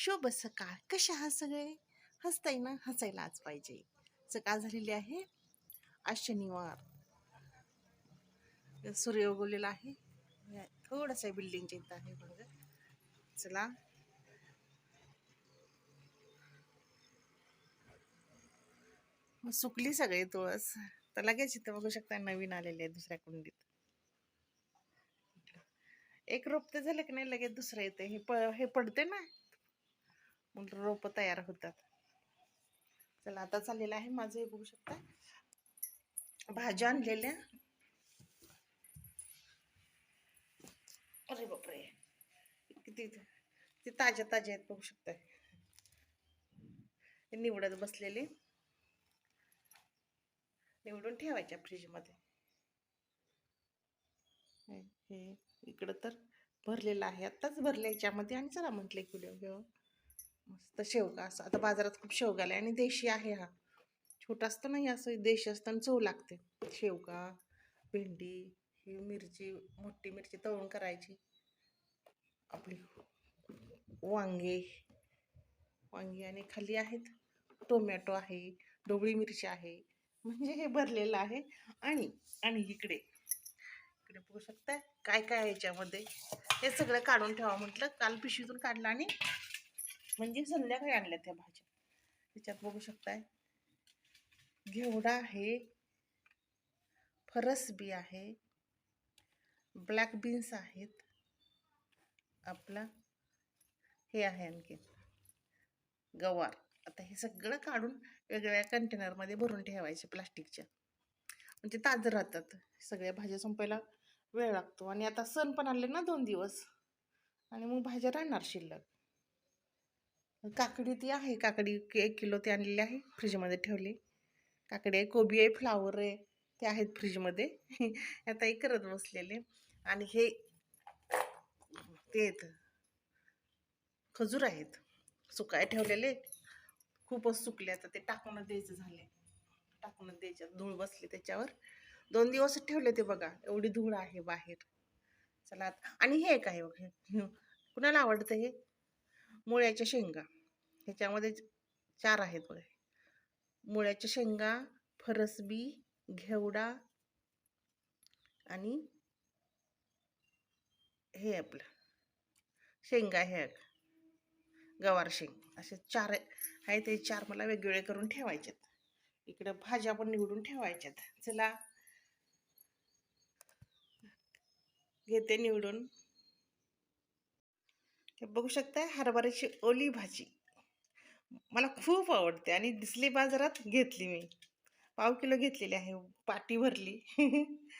शुभ सकाळ कशा आहात सगळे? हसताय ना? हसायला आज पाहिजे. सकाळ झालेली आहे. आज शनिवार. सूर्य उगवलेला आहे. थोडासा बिल्डिंगच्या इथं आहे बघ. चला. मग सुकली सगळी तुळस. तर लगेच इथं बघू शकता नवीन आलेले आहे दुसऱ्या कुंडीत. एक रोपते झालं की नाही लगेच दुसरं येते हे प हे पडते ना? रोप तयार होतात. चला आता चाललेलं आहे माझं हे बघू शकता. भाज्या आणलेल्या. अरे बापरे. किती ते ताज्या ताज्या आहेत बघू शकता निवडत बसलेले. निवडून ठेवायच्या फ्रीजमध्ये. हे हे इकडं तर भरलेलं आहे. आत्ताच भरले याच्यामध्ये. आणि चला म्हटलं एक व्हिडिओ घेऊ. मस्त शेवगा असं. आता बाजारात खूप शेवगा आला आणि देशी आहे हा. छोटा असतो नाही असं देशी असतं आणि चव लागते. शेवगा भेंडी ही मिरची मोठी मिरची तळून करायची. आपली वांगे वांगी आणि खाली आहेत. टोमॅटो आहे ढोबळी मिरची आहे. म्हणजे हे भरलेलं आहे. आणि आणि इकडे इकडे बघू शकताय काय काय याच्यामध्ये. हे सगळं काढून ठेवा म्हटलं. काल पिशवीतून काढलं आणि म्हणजे संध्याकाळी आणल्या त्या भाज्या. त्याच्यात बघू शकताय. घेवडा आहे. फरसबी आहे. ब्लॅक बीन्स आहेत. आपला हे आहे आणखी. गवार. आता हे सगळं काढून वेगवेगळ्या कंटेनरमध्ये भरून ठेवायचे प्लास्टिकच्या. म्हणजे ताजं राहतात. सगळ्या भाज्या संपायला वेळ लागतो. आणि आता सण पण आले ना दोन दिवस. आणि मग भाज्या राहणार शिल्लक. काकडी ती आहे. काकडी एक किलो ती आणलेली आहे. फ्रीजमध्ये ठेवली. काकडी आहे कोबी आहे फ्लावर आहे. ते आहेत फ्रीजमध्ये. आता एक करत बसलेले. आणि हे ते आहेत. खजूर आहेत. सुकाय ठेवलेले. खूपच सुकले आता. ते टाकूनच द्यायचं झाले. टाकूनच द्यायचे. धूळ बसली त्याच्यावर. दोन दिवस ठेवले ते बघा. एवढी धूळ आहे बाहेर. चला आता- आणि हे एक आहे बघ. हे. कुणाला आवडतं हे? मुळ्याच्या शेंगा. ह्याच्यामध्ये चार आहेत बघा. मुळ्याच्या शेंगा फरसबी घेवडा आणि हे आपलं. शेंगा हे गवार शेंग. असे चार आहे ते चार मला वेगवेगळे करून ठेवायचेत. इकडं भाज्या पण निवडून ठेवायच्यात. चला. घेते निवडून. हे बघू शकता हरभऱ्याची ओली भाजी. मला खूप आवडते आणि दिसली बाजारात घेतली मी. पाव किलो घेतलेली आहे पाटी भरली.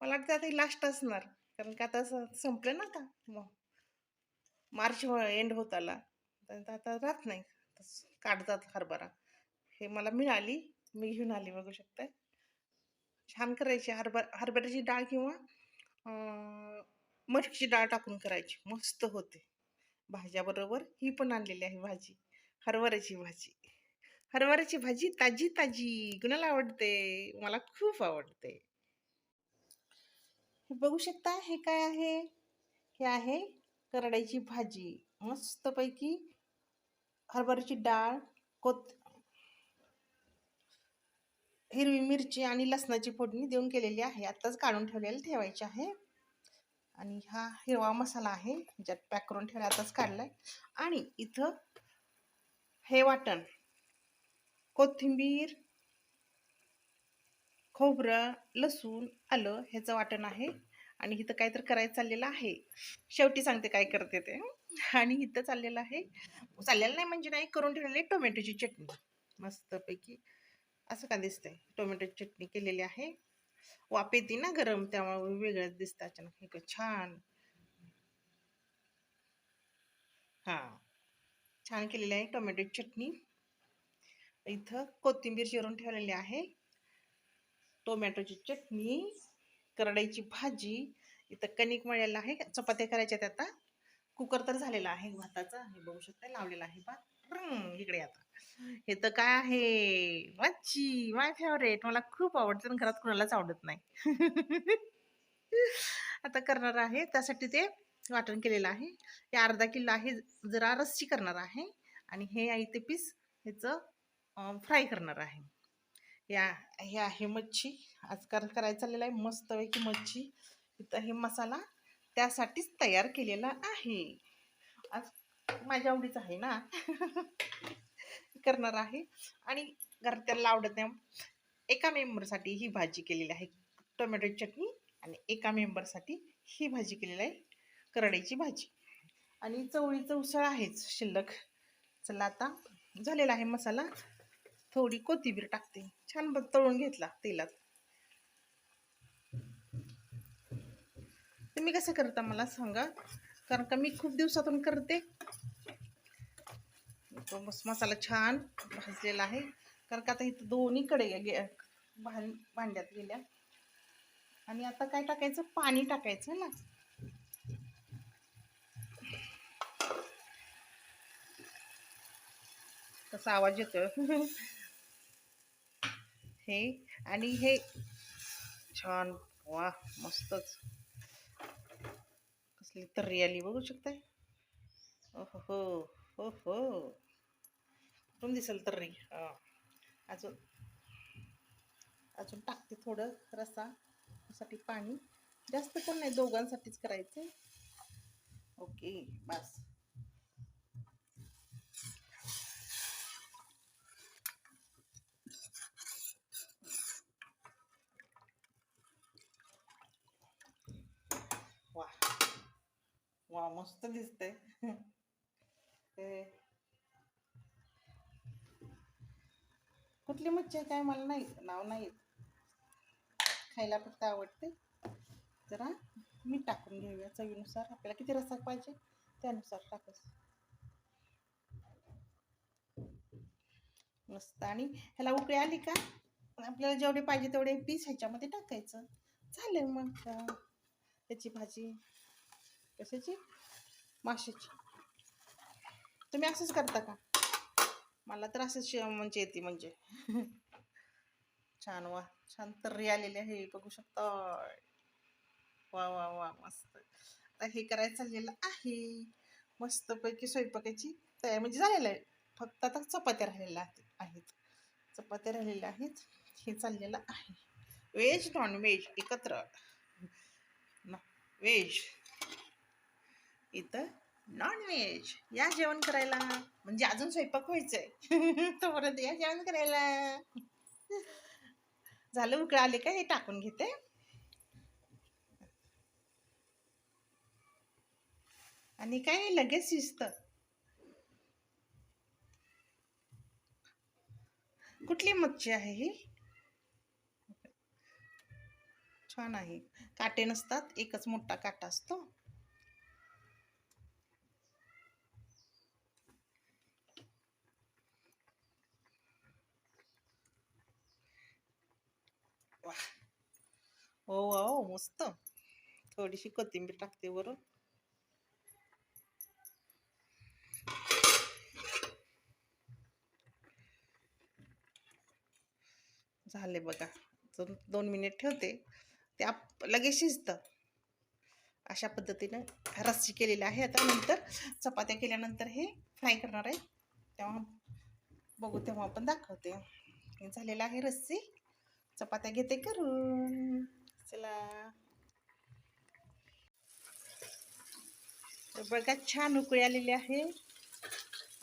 मला वाटतं आता लास्ट असणार. कारण का आता संपलं ना आता. मग मार्च एंड होत आला. तर आता राहत नाही. काढतात हरभरा. हे मला मिळाली. मी घेऊन आली बघू शकता छान करायची हरभर हरभऱ्याची डाळ किंवा मटकीची डाळ टाकून करायची. मस्त होते. भाज्याबरोबर ही पण आणलेली आहे भाजी. हरभऱ्याची भाजी. हरभऱ्याची भाजी ताजी ताजी. कुणाला आवडते? मला खूप आवडते. हे बघू शकता हे काय आहे? हे आहे करड्याची भाजी. मस्तपैकी हरभऱ्याची डाळ कोत हिरवी मिरची आणि लसणाची फोडणी देऊन केलेली आहे. आत्ताच काढून ठेवलेली ठेवायची आहे. आणि हा हिरवा मसाला आहे ज्यात पॅक करून ठेवला आताच काढलाय. आणि इथं हे वाटण. कोथिंबीर खोबरं लसूण आलं ह्याचं वाटण आहे. आणि इथं काहीतरी करायचं चाललेलं आहे. शेवटी सांगते काय करते ते. आणि इथं चाललेलं आहे. चाललेलं नाही म्हणजे नाही करून ठेवलेली टोमॅटोची चटणी. मस्तपैकी असं का दिसतंय? टोमॅटोची चटणी केलेली आहे. वाप येते ना गरम त्यामुळे वेगळंच दिसतं अचानक. हे छान. हा. छान केलेली आहे टोमॅटो चटणी. इथं कोथिंबीर चिरून ठेवलेली आहे. टोमॅटोची चटणी करडाईची भाजी इथं कणिक मळलेला आहे. चपात्या करायच्यात आता. कुकर तर झालेला आहे भाताचा. हे बघू शकता लावलेला आहे भात. इकडे आता. हे तर काय आहे? मच्छी माय फेवरेट मला खूप आवडते आणि घरात कुणालाच आवडत नाही. आता करणार आहे. त्यासाठी ते वाटण केलेलं आहे. हे अर्धा किलो आहे. जरा रस्सी करणार आहे. आणि हे आहे ते पीस ह्याचं फ्राय करणार आहे. या हे आहे मच्छी. आजकाल करायचं चाललेलं आहे. मस्तपैकी मच्छी. इथं हे मसाला त्यासाठीच तयार केलेला आहे. माझ्या आवडीचं आहे ना. करणार आहे. आणि घरत्याला आवडत नाही. एका मेंबरसाठी ही भाजी केलेली आहे. टोमॅटो चटणी आणि एका मेंबरसाठी ही भाजी केलेली आहे. करड्याची भाजी. आणि चवळीचं उसळ आहेच शिल्लक. चला आता झालेला आहे मसाला. थोडी कोथिंबीर टाकते. छान तळून घेतला तेलात. तुम्ही कसं करता मला सांगा. कारण का मी खूप दिवसातून करते. तो मस मसाला छान भाजलेला आहे. कारण का आता इथं दोन्हीकडे गे भां भांड्यात गेल्या. आणि आता काय टाकायचं? पाणी टाकायचं ना. तसा आवाज येतो हे आणि हे छान. वा मस्तच. कसली तर्री आली बघू शकताय? ओहो हो हो हो. कुठून दिसेल तरी अजून अजून टाकते थोडं रसा साठी पाणी. जास्त पण नाही दोघांसाठीच करायचं ओके बस. वा वा मस्त दिसतंय. ते कुठली मच्छी आहे काय मला नाही नाव नाही खायला फक्त आवडते. जरा मीठ टाकून घेऊया चवीनुसार. आपल्याला किती रसा पाहिजे त्यानुसार टाकस मस्त. आणि ह्याला उकळी आली का? आपल्याला जेवढे पाहिजे तेवढे पीस ह्याच्यामध्ये टाकायचं. झालं मग. का त्याची भाजी. कशाची? माशाची. तुम्ही असंच करता का? मला तर असंच म्हणजे येते म्हणजे. छान वा छान तर्री आलेली आहे बघू शकता वा वा वा मस्त. आता हे करायचं चाललेलं आहे. मस्तपैकी स्वयंपाकाची तयार म्हणजे झालेलं आहे. फक्त आता चपात्या राहिलेल्या आहेत. आहेत चपात्या राहिलेल्या आहेत. हे चाललेलं आहे. व्हेज नॉन व्हेज एकत्र व्हेज इथं नॉनव्हेज या जेवण करायला. म्हणजे अजून स्वयंपाक व्हायचंय. तोपर्यंत या जेवण करायला. झालं उकळ आले का हे टाकून घेते. आणि काय लगेच शिजत. कुठली मच्छी आहे ही? छान आहे. काटे नसतात एकच मोठा काटा असतो वा हो, हो हो मस्त. थोडीशी कोथिंबीर टाकते वरून. झाले बघा. दोन दोन मिनिट ठेवते. ते आप लगेच शिजतं. अशा पद्धतीनं रस्सी केलेली आहे. आता नंतर चपात्या केल्यानंतर हे फ्राय करणार आहे. तेव्हा बघू तेव्हा आपण दाखवते. हे झालेलं आहे रस्सी. चपात्या घेते करून. चला. तर बघा छान उकळी आलेली आहे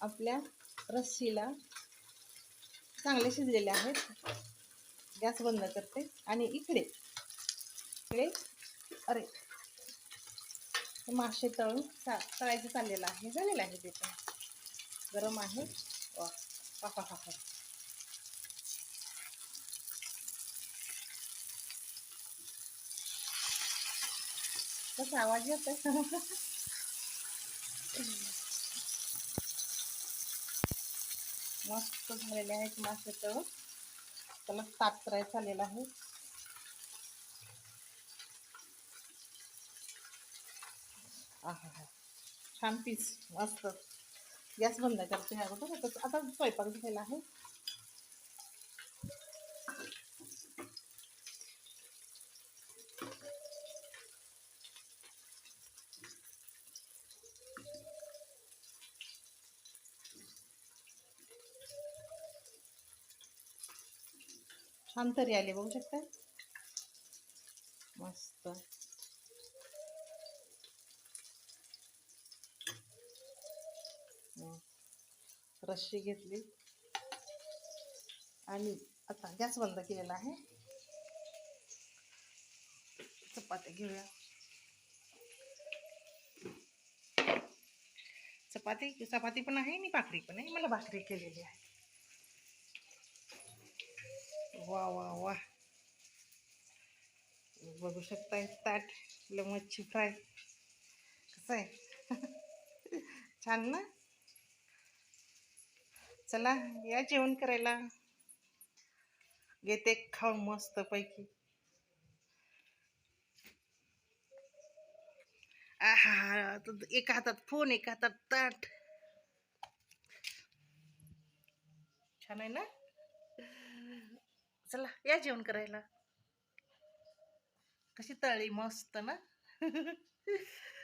आपल्या रस्सीला. चांगले शिजलेले आहेत. गॅस बंद करते. आणि इकडे. इकडे. अरे. मासे तळून चा तळायचं चाललेलं आहे. झालेलं आहे ते पण. गरम आहे. वा. हा हा कसा आवाज येत मस्त झालेले आहेत मासे तर त्याला ताप करायचं आलेला आहे छान पीस मस्त. गॅस बंद करते अगोदर आता स्वयंपाक झालेला आहे. छान तरी आले बघू शकता? मस्त. हं. रस्सी घेतली. आणि आता गॅस बंद केलेला आहे. चपात्या घेऊया. चपाती चपाती पण आहे आणि भाकरी पण आहे. मला भाकरी केलेली आहे. वा वा वा. बघू शकताय ताट आपलं मच्छी फ्राय. कसं आहे? छान ना? चला या जेवण करायला. घेते खाऊन मस्त पैकी. आहा एका हातात फोन एका हातात ताट. छान आहे ना? चला या जेवण करायला. कशी तळी मस्त ना?